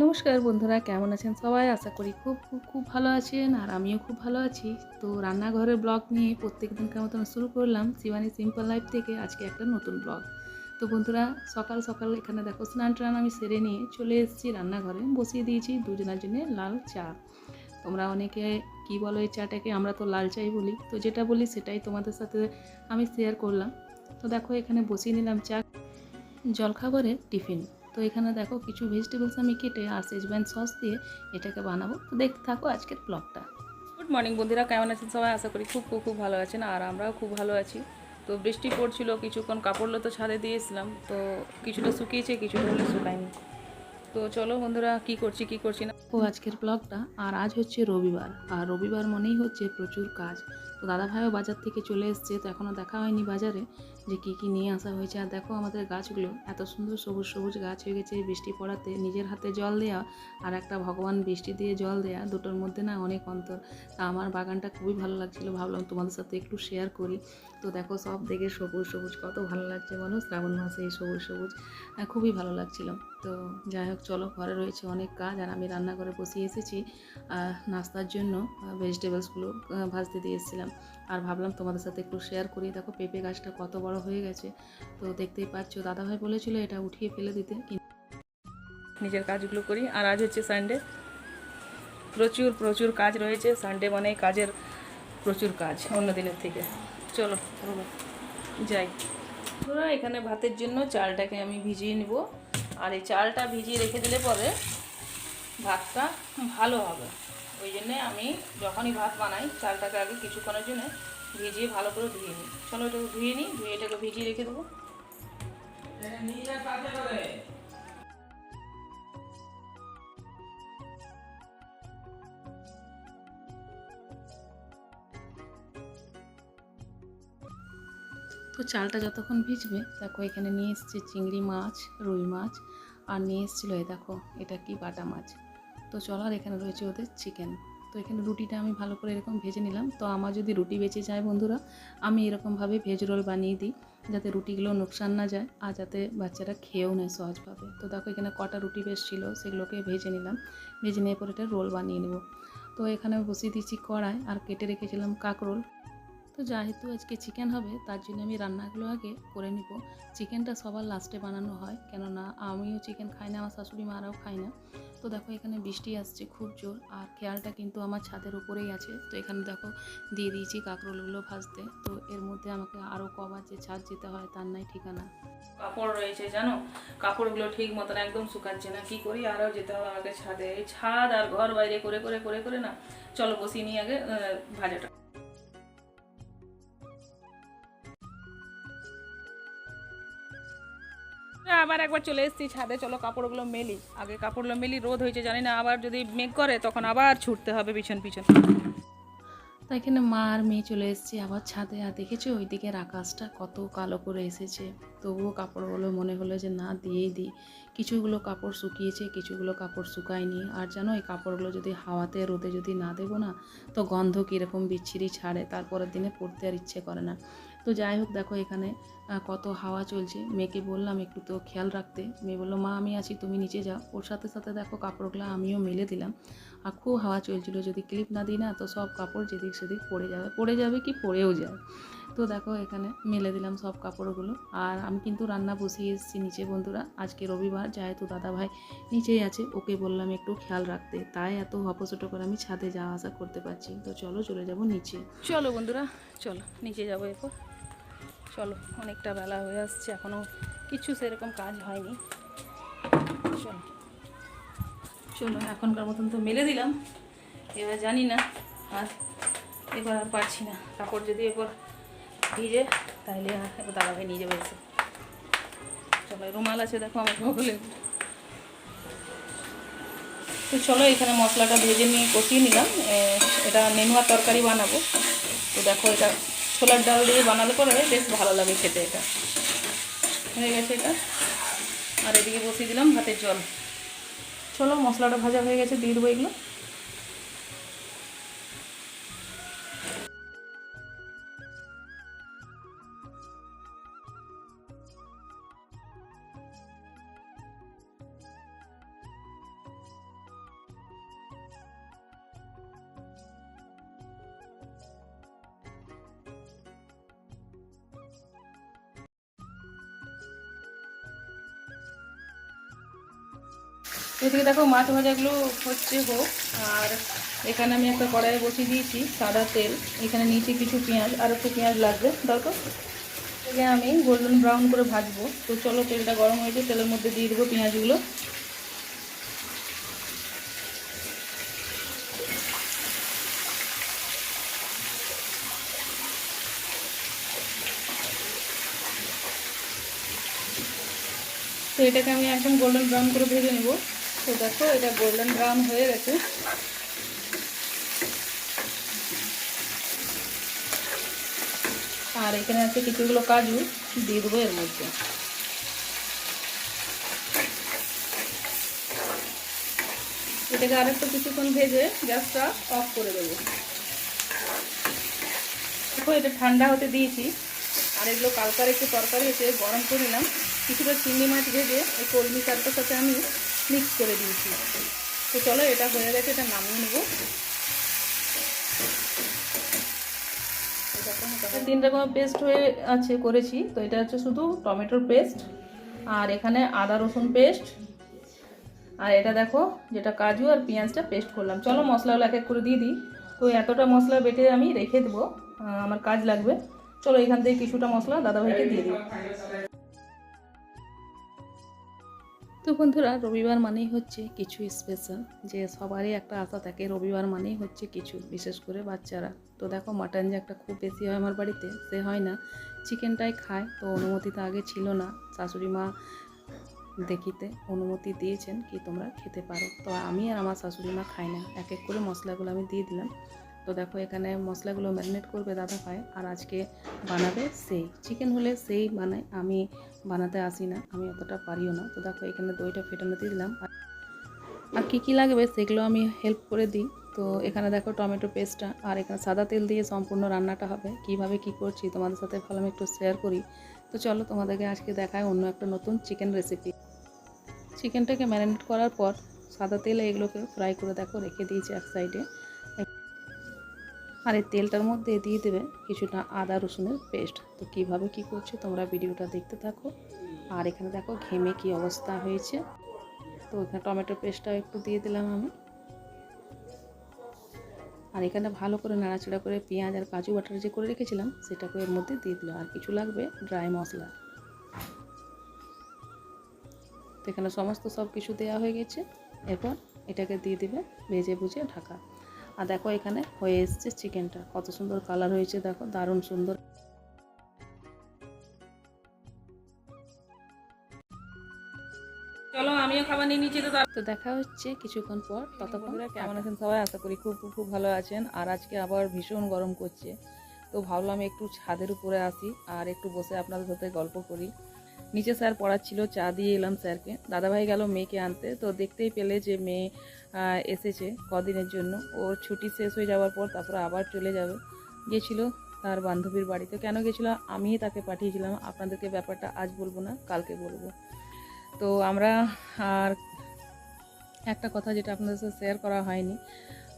নমস্কার বন্ধুরা, কেমন আছেন সবাই? আশা করি খুব খুব খুব ভালো আছেন আর আমিও খুব ভালো আছি। তো রান্নাঘরের ব্লগ নিয়ে প্রত্যেক দিনকার মতন শুরু করলাম শিবানী সিম্পল লাইফ থেকে আজকে একটা নতুন ব্লগ। তো বন্ধুরা, সকাল সকাল এখানে দেখো স্নান টান আমি সেরে নিয়ে চলে এসেছি রান্নাঘরে। বসিয়ে দিয়েছি দুজনের জন্য লাল চা। তোমরা অনেকে কি বলো এই চাটাকে? আমরা তো লাল চাই বলি। তো যেটা বলি সেটাই তোমাদের সাথে আমি শেয়ার করলাম। তো দেখো এখানে বসিয়ে নিলাম চা। জলখাবারের টিফিন। তো এখানে দেখো কিছু ভেজিটেবলস আমি কেটে আর সেজব্যান সস দিয়ে এটাকে বানাবো। তো দেখতে থাকো আজকের ব্লগটা গুড মর্নিং বন্ধুরা কেমন আছেন সবাই? আশা করি খুব খুব খুব ভালো আছেন আর আমরাও খুব ভালো আছি। তো বৃষ্টি পড়ছিল কিছুক্ষণ কাপড়গুলো তো ছাদে দিয়েছিলাম তো কিছুটা শুকিয়েছে কিছুটা হলে শুকায়নি। তো চলো বন্ধুরা কি করছি কি করছি না? ও আজকের ব্লগটা আর আজ হচ্ছে রবিবার। আর রবিবার মনেই হচ্ছে প্রচুর কাজ। তো দাদা ভাইও বাজার থেকে চলে এসছে তো এখনও দেখা হয়নি বাজারে যে কী কী নিয়ে আসা হয়েছে। আর দেখো আমাদের গাছগুলো এত সুন্দর সবুজ সবুজ গাছ হয়ে গেছে বৃষ্টি পড়াতে। নিজের হাতে জল দেওয়া আর একটা ভগবান বৃষ্টি দিয়ে জল দেওয়া দুটোর মধ্যে না অনেক অন্তর। তা আমার বাগানটা খুবই ভালো লাগছিল ভাবলাম তোমাদের সাথে একটু শেয়ার করি। তো দেখো সব দেখে সবুজ সবুজ কত ভালো লাগছে বলো? শ্রাবণ মাসে এই সবুজ সবুজ আহ, খুবই ভালো লাগছিল। তো যাই হোক চলো ঘরে রয়েছে অনেক কাজ আর আমি রান্নাঘরে বসিয়ে এসেছি। নাস্তার জন্য ভেজিটেবলসগুলো ভাজতে দিয়ে এসেছিলাম। আর ভাবলাম তোমাদের সাথে একটু শেয়ার করি। দেখো পেঁপে গাছটা কত বড় হয়ে গেছে। তো দেখতেই পাচ্ছ, দাদাভাই বলেছিল এটা উঠিয়ে ফেলে দিতে। নিজের কাজগুলো করি, আর আজ হচ্ছে সানডে প্রচুর প্রচুর কাজ রয়েছে। সানডে মানে কাজের প্রচুর কাজ অন্য দিনের থেকে। চলো যাই। ধরো এখানে ভাতের জন্য চালটাকে আমি ভিজিয়ে নিব। আর এই চালটা ভিজিয়ে রেখে দিলে পরে ভাতটা ভালো হবে। ওই জন্যে আমি যখনই ভাত বানাই, চালটাকে আগে কিছুক্ষণের জন্য ভিজিয়ে ভালো করে ধুয়ে নিই। চলো এটাকে ধুয়ে নিই, ধুয়ে এটাকে ভিজিয়ে রেখে দেবো। তো চালটা যতক্ষণ ভিজবে, দেখো এখানে নিয়ে এসছে চিংড়ি মাছ, রুই মাছ, আর নিয়ে এসেছিল, এই দেখো, এটা কি বাটা মাছ। তো চলো আর এখানে রয়েছে ওদের চিকেন তো এখানে রুটিটা আমি ভালো করে এরকম ভেজে নিলাম। তো আমার যদি রুটি বেঁচে যায় বন্ধুরা, আমি এরকমভাবে ভেজ রোল বানিয়ে দিই, যাতে রুটিগুলো নোকসান না যায় আর যাতে বাচ্চারা খেয়েও নেয় সহজভাবে। তো দেখো এখানে কটা রুটি বেশ ছিল, সেগুলোকে ভেজে নিলাম। ভেজে নিয়ে পরে এটা রোল বানিয়ে নেব। তো এখানে বসিয়ে দিচ্ছি কড়াই আর কেটে রেখেছিলাম কাঁকরোল। তো যেহেতু আজকে চিকেন হবে, তার জন্য আমি রান্নাগুলো আগে করে নিব। চিকেনটা সবার লাস্টে বানানো হয়, কেননা আমিও চিকেন খাই না, আমার শাশুড়ি মারাও খাই না। তো দেখো এখানে বৃষ্টি আসছে খুব জোর, আর খেয়ালটা কিন্তু আমার ছাদের উপরেই আছে। তো এখানে দেখো দিয়ে দিয়েছি কাঁকরোলগুলো ভাজতে। তো এর মধ্যে আমাকে আরও কবার যে ছাদ যেতে হয় তার নাই ঠিকানা। কাপড় রয়েছে জানো? কাপড়গুলো ঠিক মতন একদম শুকাচ্ছে না। কি করি? আরও যেতে হবে আমাকে ছাদে। এই ছাদ আর ঘর বাইরে করে করে করে করে না। চলো বসিয়ে নিয়ে আগে ভাজাটা। আবার একবার চলে এসেছি ছাদে। চলো, কাপড়গুলো মেলি। আগে কাপড়গুলো মেলি, রোদ হয়েছে, জানি না, আবার যদি মেঘ করে, তখন আবার ছুটতে হবে পিছন পিছন। তো এখানে মা আর মেয়ে চলে এসেছে আবার ছাদে। আর দেখেছ ওইদিকের আকাশটা কত কালো করে এসেছে। তবুও কাপড়গুলো মনে হলো যে, না, দিয়েই দিই। কিছুগুলো কাপড় শুকিয়েছে, কিছুগুলো কাপড় শুকায়নি। আর জানো, এই কাপড়গুলো যদি হাওয়াতে, রোদে যদি না দেবো না, তো গন্ধ কীরকম বিচ্ছিরি ছাড়ে। তারপরের দিনে পরতে আর ইচ্ছে করে না। তো যাই হোক, দেখো এখানে কত হাওয়া চলছে। মেয়েকে বললাম, একটু তো খেয়াল রাখতে। মেয়ে বলল, মা, আমি আছি, তুমি নিচে যাও। ওর সাথে সাথে দেখো, কাপড়গুলো আমিও মেলে দিলাম। আর খুব হাওয়া চলছিল, যদি ক্লিপ না দিই না, তো সব কাপড় যেদিক সেদিক পড়ে যাবে। পড়ে যাবে কি পড়েও যায়। তো দেখো, এখানে মেলে দিলাম সব কাপড়গুলো। আর আমি কিন্তু রান্না বসিয়ে এসেছি নিচে, বন্ধুরা। আজকে রবিবার, যেহেতু দাদা ভাই নিচেই আছে, ওকে বললাম একটু খেয়াল রাখতে। তাই এত হপছোটো করে আমি ছাদে যাওয়া আসা করতে পারছি। তো চলো, চলে যাব নিচে। চলো, বন্ধুরা, চলো, নিচে যাব এরপর। চলো, অনেকটা বেলা হয়ে আসছে এখনও কিছু সেরকম কাজ হয়নি। চলো। চলো, এখনকার মতন তো মেলে দিলাম। এবার জানি না, আর এবার আর পারছি না। কাপড় যদি এবার ভিজে, তাহলে এবার দাদাভাই নিয়ে যাবে এসে। চলো রুমাল আছে, দেখো আমার বগলে তো চলো, এখানে মশলাটা ভেজে নিয়ে কষিয়ে নিলাম। এটা নেনুয়া তরকারি বানাবো। তো দেখো, এটা ছোলার ডাল দিয়ে বানালে পরে বেশ ভালো লাগে খেতে এটা। হয়ে গেছে এটা। আর এদিকে বসিয়ে দিলাম ভাতের জল। চলো মশলাটা ভাজা হয়ে গেছে, দিয়ে দেবো এগুলো। এদিকে দেখো মাছ ভাজাগুলো হচ্ছে হোক, আর এখানে আমি একটা কড়াইয়ে বসিয়ে দিয়েছি সাদা তেল, এখানে নিচে কিছু পেঁয়াজ, আর একটু পেঁয়াজ লাগবে দরকার এটাকে আমি গোল্ডেন ব্রাউন করে ভাজবো। তো চলো তেলটা গরম হয়েছে তেলের মধ্যে দিয়ে দেবো পেঁয়াজগুলো। তো এটাকে আমি একদম গোল্ডেন ব্রাউন করে ভেজে নেব। তো দেখো, এটা গোল্ডেন ব্রাউন হয়ে গেছে। আর এখানে আছে কিছুগুলো কাজু, দিয়ে দেবো এর মধ্যে। এটাকে আরেকটু কিছুক্ষণ ভেজে গ্যাসটা অফ করে দেবো। দেখো, এটা ঠান্ডা হতে দিয়েছি। আর এগুলো কালকার একটু তরকারি এসে গরম করে নিলাম। কিছুটা চিংড়ি মাছ ভেজে এই কলমি শাকটার সাথে আমি মিক্স করে দিয়েছি। তো চলো, এটা হয়ে গেছে, এটা নামিয়ে নেব। তিন রকম পেস্ট হয়ে আছে, করেছি। তো এটা হচ্ছে শুধু টমেটোর পেস্ট আর এখানে আদা রসুন পেস্ট আর এটা দেখো, যেটা কাজু আর পেঁয়াজটা পেস্ট করলাম। চলো, মশলাগুলো এক এক করে দিয়ে দিই। তো এতটা মশলা বেটে আমি রেখে দেবো আমার কাজ লাগবে। চলো, এখান থেকে কিছুটা মশলা দাদাভাইকে দিয়ে দিই। তো বন্ধুরা, রবিবার মানেই হচ্ছে কিছু স্পেশাল যে সবারই একটা আশা থাকে রবিবার মানেই হচ্ছে কিছু, বিশেষ করে বাচ্চারা। তো দেখো মাটন যে একটা খুব বেশি হয় আমার বাড়িতে, সে হয় না। চিকেনটাই খায়, তো অনুমতি তো আগে ছিল না। শাশুড়ি মা দেখিতে অনুমতি দিয়েছেন কি তোমরা খেতে পারো। তো আমি আর আমার শাশুড়ি মা খাই না। এক এক করে মশলাগুলো আমি দিয়ে দিলাম। তো দেখো এখানে মশলাগুলো ম্যারিনেট করবে দাদা ভাই, আর আজকে বানাবে সেই। চিকেন হলে সেই বানায় আমি বানাতে আসি না, আমি অতটা পারিও না। তো দেখো এখানে দইটা ফেটানো দিয়ে দিলাম। আর- আর কী কী লাগবে সেগুলো আমি হেল্প করে দিই। তো এখানে দেখো টমেটো পেস্টটা, আর এখানে সাদা তেল দিয়ে সম্পূর্ণ রান্নাটা হবে। কীভাবে কি করছি তোমাদের সাথে ভালো একটু শেয়ার করি। তো চলো তোমাদেরকে আজকে দেখায় অন্য একটা নতুন চিকেন রেসিপি চিকেনটাকে ম্যারিনেট করার পর সাদা তেলে এগুলোকে ফ্রাই করে দেখো, রেখে দিয়েছি এক সাইডে আর এই তেলটার মধ্যে দিয়ে দেবে কিছুটা আদা রসুনের পেস্ট। তো কীভাবে কি করছে তোমরা ভিডিওটা দেখতে থাকো। আর এখানে দেখো ঘেমে কি অবস্থা হয়েছে। তো এখানে টমেটো পেস্টটাও একটু দিয়ে দিলাম আমি। আর এখানে ভালো করে নাড়াচাড়া করে পেঁয়াজ আর কাজু বাটার যে করে রেখেছিলাম, সেটাকে এর মধ্যে দিয়ে দিলাম আর কিছু লাগবে ড্রাই মশলা। তো এখানে সমস্ত সব কিছু দেওয়া হয়ে গেছে। এরপর এটাকে দিয়ে দিবে ভেজে বুঝে ঢাকা। আর দেখো এখানে হয়ে এসছে চিকেনটা। কত সুন্দর কালার হয়েছে দেখো দারুণ সুন্দর। চলো আমিও খাবার নিয়ে নিচ্ছি তো দেখা হচ্ছে কিছুক্ষণ পর ততক্ষণ কেমন আছেন সবাই? আশা করি খুব খুব ভালো আছেন। আর আজকে আবার ভীষণ গরম করছে। তো ভাবলাম একটু ছাদের উপরে আসি আর একটু বসে আপনাদের সাথে গল্প করি। নিচে স্যার পড়াচ্ছিল চা দিয়ে এলাম স্যারকে। দাদাভাই গেল মেয়েকে আনতে। তো দেখতেই পেলে যে মেয়ে এসেছে কদিনের জন্য। ওর ছুটি শেষ হয়ে যাওয়ার পর তারপরে আবার চলে যাবে। গেছিল তার বান্ধবীর বাড়িতে। কেন গেছিল? আমিই তাকে পাঠিয়েছিলাম। আপনাদেরকে ব্যাপারটা আজ বলব না, কালকে বলব। তো আমরা আর একটা কথা যেটা আপনাদের সাথে শেয়ার করা হয়নি।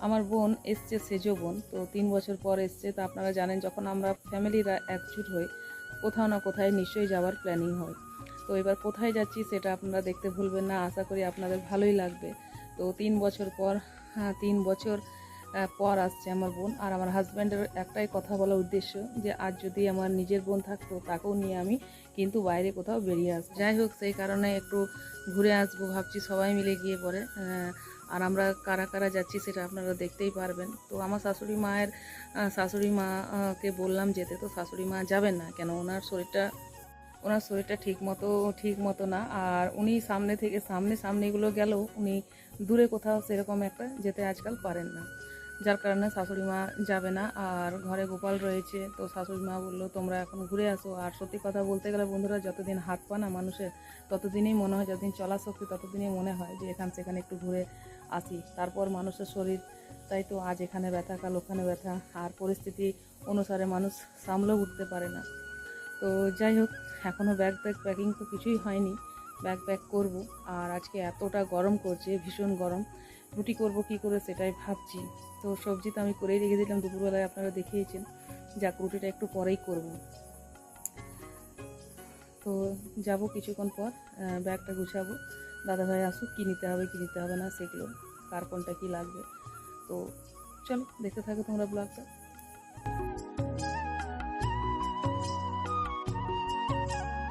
আমার বোন এসছে, সেজো বোন। তো তিন বছর পর এসছে। তো আপনারা জানেন, যখন আমরা ফ্যামিলিরা একজুট হই, কোথাও না কোথায় নিশ্চয়ই যাওয়ার প্ল্যানিং হয়। তো এবার কোথায় যাচ্ছি সেটা আপনারা দেখতে ভুলবেন না। আশা করি আপনাদের ভালোই লাগবে। তো তিন বছর পর হ্যাঁ তিন বছর পর আসছে আমার বোন। আর আমার হাজব্যান্ডের একটাই কথা বলার উদ্দেশ্য যে, আজ যদি আমার নিজের বোন থাকতো, তাকেও নিয়ে আমি কিন্তু বাইরে কোথাও বেরিয়ে আসব। যাই হোক, সেই কারণে একটু ঘুরে আসব, ভাবছি সবাই মিলে গিয়ে পরে। আর আমরা কারা কারা যাচ্ছি সেটা আপনারা দেখতেই পারবেন। তো আমার শাশুড়ি মায়ের শাশুড়ি মাকে বললাম যেতে, তো শাশুড়ি মা যাবেন না? কেন ওনার শরীরটা ওনার শরীরটা ঠিক মতো ঠিক মতো না। আর উনি সামনে থেকে, সামনে সামনে এগুলো গেলেও উনি দূরে কোথাও সেরকম একটা যেতে আজকাল পারেন না। যার কারণে শাশুড়ি মা যাবে না। আর ঘরে গোপাল রয়েছে, তো শাশুড়ি মা বলল, তোমরা এখন ঘুরে আসো। আর সত্যি কথা বলতে গেলে বন্ধুরা, যতদিন হাত পা না মানুষের, ততদিনই মনে হয়, যতদিন চলা শক্তি, ততদিনই মনে হয় যে এখান সেখানে একটু ঘুরে আসি। তারপর মানুষের শরীর, তাই তো আজ এখানে ব্যথা, কাল ওখানে ব্যথা। আর পরিস্থিতি অনুসারে মানুষ সামলেও উঠতে পারে না। তো যাই হোক এখনও ব্যাগ ব্যাগ প্যাকিং তো কিছুই হয়নি। ব্যাগ প্যাক করব। আর আজকে এতটা গরম করছে, ভীষণ গরম। রুটি করব, কি করে সেটাই ভাবছি। তো সবজি তো আমি করেই রেখে দিলাম, দুপুরবেলায় আপনারা দেখিয়েছেন। যাক, রুটিটা একটু পরেই করব। তো যাব কিছুক্ষণ পর ব্যাগটা গুছাবো। দাদাভাই আসুক, কী নিতে হবে, কী নিতে হবে না, সেগুলো, কার কোনটা কী লাগবে। তো চলো, দেখতে থাকো তোমরা ব্লগটা